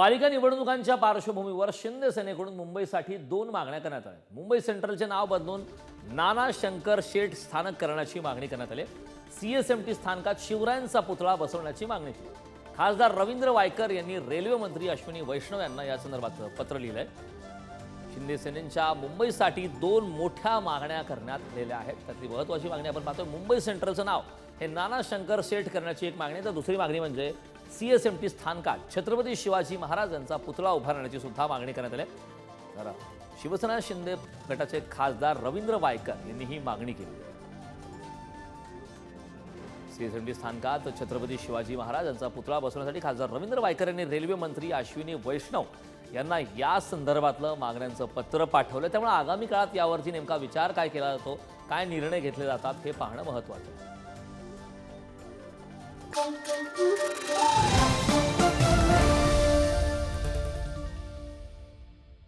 पालिका निवडणुकांच्या पार्श्वभूमीवर शिंदे सेनेकडून मुंबईसाठी दोन मागण्या करण्यात आल्या. मुंबई सेंट्रलचे नाव बदलून नाना शंकर शेठ स्थानक करण्याची मागणी करण्यात आली. सीएसएमटी स्थानकात शिवरायांचा पुतळा बसवण्याची मागणी केली. खासदार रवींद्र वायकर यांनी रेल्वे मंत्री अश्विनी वैष्णव यांना या संदर्भात पत्र लिहिलंय. शिंदे सेनेच्या मुंबईसाठी दोन मोठ्या मागण्या करण्यात आलेल्या आहेत. त्यातली महत्त्वाची मागणी आपण पाहतोय. मुंबई सेंट्रलचं नाव. हे नाना शंकर शेठ करण्याची एक मागणी. तर दुसरी मागणी म्हणजे सी एस एम टी स्थानकात छत्रपती शिवाजी महाराजांचा पुतळा उभारण्याची सुद्धा मागणी करण्यात आली. तर शिवसेना शिंदे गटाचे खासदार रवींद्र वायकर यांनी ही मागणी केली. आहे सीएसएमटी स्थानकात छत्रपती शिवाजी महाराजांचा पुतळा बसवण्यासाठी खासदार रवींद्र वायकर यांनी रेल्वे मंत्री अश्विनी वैष्णव यांना या संदर्भातलं मागण्यांचं पत्र पाठवलं. त्यामुळे आगामी काळात यावरती नेमका विचार काय केला जातो काय निर्णय घेतले जातात हे पाहणं महत्त्वाचं आहे.